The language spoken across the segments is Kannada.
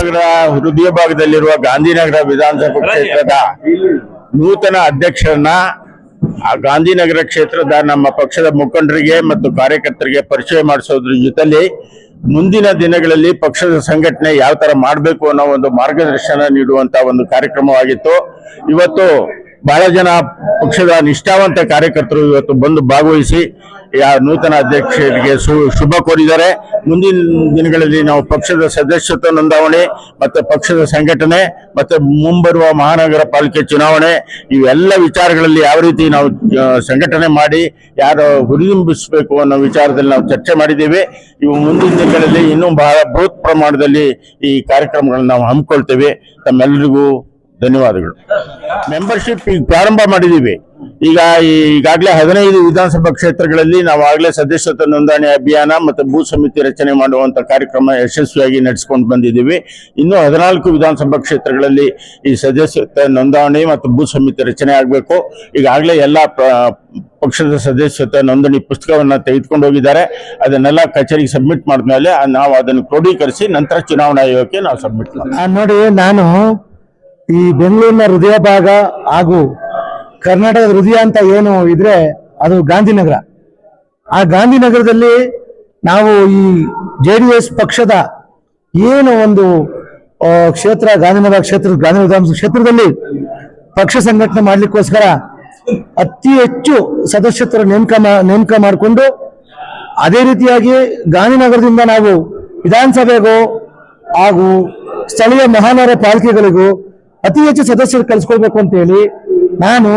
ಹೃದಯ ಭಾಗದಲ್ಲಿರುವ ಗಾಂಧಿನಗರ ವಿಧಾನಸಭಾ ಕ್ಷೇತ್ರದ ನೂತನ ಅಧ್ಯಕ್ಷರನ್ನ ಆ ಗಾಂಧಿನಗರ ಕ್ಷೇತ್ರದ ನಮ್ಮ ಪಕ್ಷದ ಮುಖಂಡರಿಗೆ ಮತ್ತು ಕಾರ್ಯಕರ್ತರಿಗೆ ಪರಿಚಯ ಮಾಡಿಸೋದ್ರ ಜೊತೆಲಿ ಮುಂದಿನ ದಿನಗಳಲ್ಲಿ ಪಕ್ಷದ ಸಂಘಟನೆ ಯಾವ ತರ ಮಾಡಬೇಕು ಅನ್ನೋ ಒಂದು ಮಾರ್ಗದರ್ಶನ ನೀಡುವಂತ ಒಂದು ಕಾರ್ಯಕ್ರಮವಾಗಿತ್ತು. ಇವತ್ತು ಬಹಳ ಜನ ಪಕ್ಷದ ನಿಷ್ಠಾವಂತ ಕಾರ್ಯಕರ್ತರು ಇವತ್ತು ಬಂದು ಭಾಗವಹಿಸಿ ನೂತನ ಅಧ್ಯಕ್ಷರಿಗೆ ಶುಭ ಕೋರಿದ್ದಾರೆ. ಮುಂದಿನ ದಿನಗಳಲ್ಲಿ ನಾವು ಪಕ್ಷದ ಸದಸ್ಯತ್ವ ನೋಂದಾವಣೆ ಮತ್ತೆ ಪಕ್ಷದ ಸಂಘಟನೆ ಮತ್ತೆ ಮುಂಬರುವ ಮಹಾನಗರ ಪಾಲಿಕೆ ಚುನಾವಣೆ, ಇವೆಲ್ಲ ವಿಚಾರಗಳಲ್ಲಿ ಯಾವ ರೀತಿ ನಾವು ಸಂಘಟನೆ ಮಾಡಿ ಯಾರು ಹುರಿದುಂಬಿಸಬೇಕು ಅನ್ನೋ ವಿಚಾರದಲ್ಲಿ ನಾವು ಚರ್ಚೆ ಮಾಡಿದ್ದೇವೆ. ಇವು ಮುಂದಿನ ದಿನಗಳಲ್ಲಿ ಇನ್ನೂ ಬಹಳ ಬೃಹತ್ ಪ್ರಮಾಣದಲ್ಲಿ ಈ ಕಾರ್ಯಕ್ರಮಗಳನ್ನು ನಾವು ಹಮ್ಮಿಕೊಳ್ತೇವೆ. ತಮ್ಮೆಲ್ಲರಿಗೂ ಧನ್ಯವಾದಗಳು. ಮೆಂಬರ್ಶಿಪ್ ಈಗ ಪ್ರಾರಂಭ ಮಾಡಿದ್ದೀವಿ ಈಗ ಈಗಾಗಲೇ ಹದಿನೈದು ವಿಧಾನಸಭಾ ಕ್ಷೇತ್ರಗಳಲ್ಲಿ ನಾವು ಆಗಲೇ ಸದಸ್ಯತ್ವ ನೋಂದಣಿ ಅಭಿಯಾನ ಮತ್ತು ಭೂ ಸಮಿತಿ ರಚನೆ ಮಾಡುವಂಥ ಕಾರ್ಯಕ್ರಮ ಯಶಸ್ವಿಯಾಗಿ ನಡೆಸ್ಕೊಂಡು ಬಂದಿದ್ದೀವಿ. ಇನ್ನೂ ಹದಿನಾಲ್ಕು ವಿಧಾನಸಭಾ ಕ್ಷೇತ್ರಗಳಲ್ಲಿ ಈ ಸದಸ್ಯತ್ವ ನೋಂದಣಿ ಮತ್ತು ಭೂ ಸಮಿತಿ ರಚನೆ ಆಗಬೇಕು. ಈಗಾಗಲೇ ಎಲ್ಲ ಪಕ್ಷದ ಸದಸ್ಯತ್ವ ನೋಂದಣಿ ಪುಸ್ತಕವನ್ನು ತೆಗೆದುಕೊಂಡು ಹೋಗಿದ್ದಾರೆ. ಅದನ್ನೆಲ್ಲ ಕಚೇರಿಗೆ ಸಬ್ಮಿಟ್ ಮಾಡಿದ್ಮೇಲೆ ನಾವು ಅದನ್ನು ಕ್ರೋಢೀಕರಿಸಿ ನಂತರ ಚುನಾವಣಾ ಆಯೋಗಕ್ಕೆ ನಾವು ಸಬ್ಮಿಟ್ ಆ, ನೋಡಿ ನಾನು ಈ ಬೆಂಗಳೂರಿನ ಹೃದಯ ಭಾಗ ಹಾಗೂ ಕರ್ನಾಟಕದ ಹೃದಯ ಅಂತ ಏನು ಇದ್ರೆ ಅದು ಗಾಂಧಿನಗರ. ಆ ಗಾಂಧಿನಗರದಲ್ಲಿ ನಾವು ಈ ಜೆ ಡಿ ಎಸ್ ಪಕ್ಷದ ಏನು ಒಂದು ಕ್ಷೇತ್ರ, ಗಾಂಧಿನಗರ ಕ್ಷೇತ್ರ, ಗಾಂಧಿ ಕ್ಷೇತ್ರದಲ್ಲಿ ಪಕ್ಷ ಸಂಘಟನೆ ಮಾಡ್ಲಿಕ್ಕೋಸ್ಕರ ಅತಿ ಹೆಚ್ಚು ಸದಸ್ಯತ್ವರ ನೇಮಕ ನೇಮಕ ಮಾಡಿಕೊಂಡು ಅದೇ ರೀತಿಯಾಗಿ ಗಾಂಧಿನಗರದಿಂದ ನಾವು ವಿಧಾನಸಭೆಗೂ ಹಾಗೂ ಸ್ಥಳೀಯ ಮಹಾನಗರ ಪಾಲಿಕೆಗಳಿಗೂ ಅತಿ ಹೆಚ್ಚು ಸದಸ್ಯರು ಕಲ್ಸ್ಕೊಳ್ಬೇಕು ಅಂತ ಹೇಳಿ ನಾನು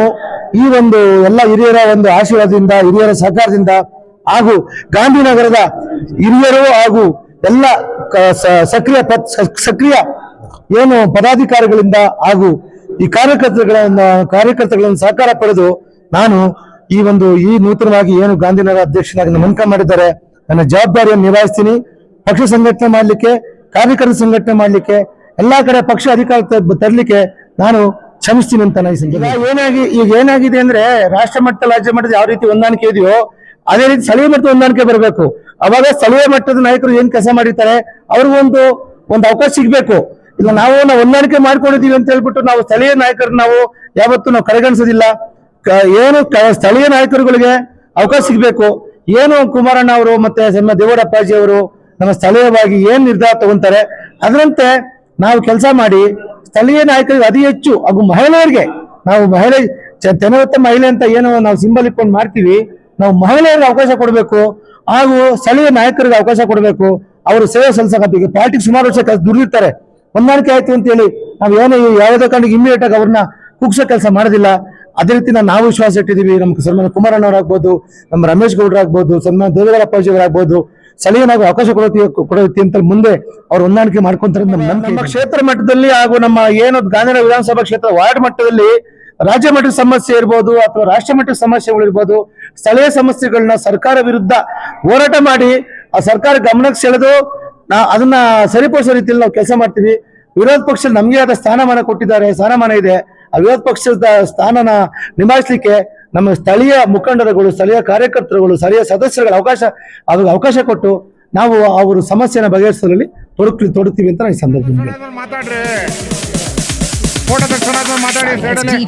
ಈ ಒಂದು ಎಲ್ಲ ಹಿರಿಯರ ಒಂದು ಆಶೀರ್ವಾದದಿಂದ, ಹಿರಿಯರ ಸಹಕಾರದಿಂದ ಹಾಗೂ ಗಾಂಧಿನಗರದ ಹಿರಿಯರು ಹಾಗೂ ಎಲ್ಲ ಸಕ್ರಿಯ ಸಕ್ರಿಯ ಏನು ಪದಾಧಿಕಾರಿಗಳಿಂದ ಹಾಗೂ ಈ ಕಾರ್ಯಕರ್ತರುಗಳನ್ನು ಕಾರ್ಯಕರ್ತರುಗಳನ್ನು ಸಹಕಾರ ಪಡೆದು ನಾನು ಈ ಒಂದು, ಈ ನೂತನವಾಗಿ ಏನು ಗಾಂಧಿನಗರ ಅಧ್ಯಕ್ಷನಾಗಿ ನೇಮಕ ಮಾಡಿದ್ದಾರೆ, ನನ್ನ ಜವಾಬ್ದಾರಿಯನ್ನು ನಿಭಾಯಿಸ್ತೀನಿ. ಪಕ್ಷ ಸಂಘಟನೆ ಮಾಡಲಿಕ್ಕೆ, ಕಾರ್ಯಕರ್ತ ಸಂಘಟನೆ ಮಾಡಲಿಕ್ಕೆ ಎಲ್ಲಾ ಕಡೆ ಪಕ್ಷ ಅಧಿಕಾರ ತರಲಿಕ್ಕೆ ನಾನು ಕ್ಷಮಿಸ್ತೀನಿ ಅಂತ ಏನಾಗಿ ಈಗ ಏನಾಗಿದೆ ಅಂದ್ರೆ ರಾಷ್ಟ್ರ ಮಟ್ಟ ರಾಜ್ಯ ಮಟ್ಟದ ಯಾವ ರೀತಿ ಹೊಂದಾಣಿಕೆ ಇದೆಯೋ ಅದೇ ರೀತಿ ಸ್ಥಳೀಯ ಮಟ್ಟದ ಹೊಂದಾಣಿಕೆ ಬರಬೇಕು. ಅವಾಗ ಸ್ಥಳೀಯ ಮಟ್ಟದ ನಾಯಕರು ಏನ್ ಕೆಲಸ ಮಾಡಿರ್ತಾರೆ ಅವ್ರಿಗೊಂದು ಒಂದು ಅವಕಾಶ ಸಿಗ್ಬೇಕು. ಇಲ್ಲ ನಾವು ನಾವು ಹೊಂದಾಣಿಕೆ ಮಾಡ್ಕೊಂಡಿದೀವಿ ಅಂತ ಹೇಳ್ಬಿಟ್ಟು ನಾವು ಸ್ಥಳೀಯ ನಾಯಕರು ನಾವು ಯಾವತ್ತೂ ನಾವು ಕಡೆಗಣಿಸೋದಿಲ್ಲ ಏನು ಸ್ಥಳೀಯ ನಾಯಕರುಗಳಿಗೆ ಅವಕಾಶ ಸಿಗ್ಬೇಕು. ಏನು ಕುಮಾರಣ್ಣ ಅವರು ಮತ್ತೆ ದೇವರಪ್ಪಾಜಿ ಅವರು ನಮ್ಮ ಸ್ಥಳೀಯವಾಗಿ ಏನ್ ನಿರ್ಧಾರ ತಗೊಂತಾರೆ, ಅದರಂತೆ ನಾವು ಕೆಲಸ ಮಾಡಿ ಸ್ಥಳೀಯ ನಾಯಕರಿಗೆ ಅತಿ ಹೆಚ್ಚು, ಹಾಗೂ ಮಹಿಳೆಯರಿಗೆ, ನಾವು ಮಹಿಳೆ ತೆನವತ್ತ ಮಹಿಳೆ ಅಂತ ಏನು ನಾವು ಸಿಂಬಲ್ ಇಟ್ಕೊಂಡು ಮಾಡ್ತೀವಿ, ನಾವು ಮಹಿಳೆಯರಿಗೆ ಅವಕಾಶ ಕೊಡಬೇಕು, ಹಾಗೂ ಸ್ಥಳೀಯ ನಾಯಕರಿಗೆ ಅವಕಾಶ ಕೊಡಬೇಕು, ಅವರು ಸೇವೆ ಸಲ್ಲಿಸಕ್ಕೆ ಪಾರ್ಟಿಗೆ ಸುಮಾರು ವರ್ಷ ಕೆಲಸ ದುಡಿದಿರ್ತಾರೆ. ಹೊಂದಾಣಿಕೆ ಆಯ್ತು ಅಂತ ಹೇಳಿ ನಾವು ಏನು ಯಾವುದೇ ಕಾರಣಕ್ಕೆ ಇಮಿಡಿಯೇಟ್ ಆಗಿ ಅವ್ರನ್ನ ಕುಗ್ಸೋ ಕೆಲಸ ಮಾಡೋದಿಲ್ಲ. ಅದೇ ರೀತಿ ನಾವು ವಿಶ್ವಾಸ ಇಟ್ಟಿದ್ದೀವಿ, ನಮ್ಮ ಸನ್ಮಾನ ಕುಮಾರಣ್ಣವ್ರು ಆಗ್ಬೋದು ನಮ್ಮ ರಮೇಶ್ ಗೌಡ್ರ ಆಗ್ಬೋದು ಸನ್ಮಾನ ದೇವೇಗೌಡಪ್ಪಾಜಿ ಸ್ಥಳೀಯನಾಗಿ ಅವಕಾಶ ಕೊಡೋತಿ ಕೊಡೋತಿ ಅಂತ ಮುಂದೆ ಅವ್ರು ಹೊಂದಾಣಿಕೆ ಮಾಡ್ಕೊಂತಾರೆ ನಮ್ಮ ನಮ್ಮ ಕ್ಷೇತ್ರ ಮಟ್ಟದಲ್ಲಿ ಹಾಗೂ ನಮ್ಮ ಏನು ಗಾಂಧಿನಗರ ವಿಧಾನಸಭಾ ಕ್ಷೇತ್ರ ವಾರ್ಡ್ ಮಟ್ಟದಲ್ಲಿ ರಾಜ್ಯ ಮಟ್ಟದ ಸಮಸ್ಯೆ ಇರ್ಬೋದು ಅಥವಾ ರಾಷ್ಟ್ರ ಮಟ್ಟದ ಸಮಸ್ಯೆಗಳು ಇರ್ಬೋದು ಸ್ಥಳೀಯ ಸಮಸ್ಯೆಗಳನ್ನ ಸರ್ಕಾರ ವಿರುದ್ಧ ಹೋರಾಟ ಮಾಡಿ ಆ ಸರ್ಕಾರ ಗಮನಕ್ಕೆ ಸೆಳೆದು ನಾ ಅದನ್ನ ಸರಿಪಡಿಸೋ ರೀತಿಯಲ್ಲಿ ನಾವು ಕೆಲಸ ಮಾಡ್ತೀವಿ. ವಿರೋಧ ಪಕ್ಷ ನಮಗೆ ಆದ ಸ್ಥಾನಮಾನ ಕೊಟ್ಟಿದ್ದಾರೆ ಸ್ಥಾನಮಾನ ಇದೆ. ಆ ವಿರೋಧ ಪಕ್ಷದ ಸ್ಥಾನನ ನಿಭಾಯಿಸಲಿಕ್ಕೆ ನಮ್ಮ ಸ್ಥಳೀಯ ಮುಖಂಡರುಗಳು, ಸ್ಥಳೀಯ ಕಾರ್ಯಕರ್ತರುಗಳು, ಸ್ಥಳೀಯ ಸದಸ್ಯರುಗಳ ಅವಕಾಶ, ಅವ್ರಿಗೆ ಅವಕಾಶ ಕೊಟ್ಟು ನಾವು ಅವರು ಸಮಸ್ಯೆನ ಬಗೆಹರಿಸೋದ್ರಲ್ಲಿ ತೊಡಕ್ ತೊಡುತ್ತೀವಿ ಅಂತ ನಾನು ಈ ಸಂದರ್ಭದಲ್ಲಿ ಮಾತಾಡ್ರಿ.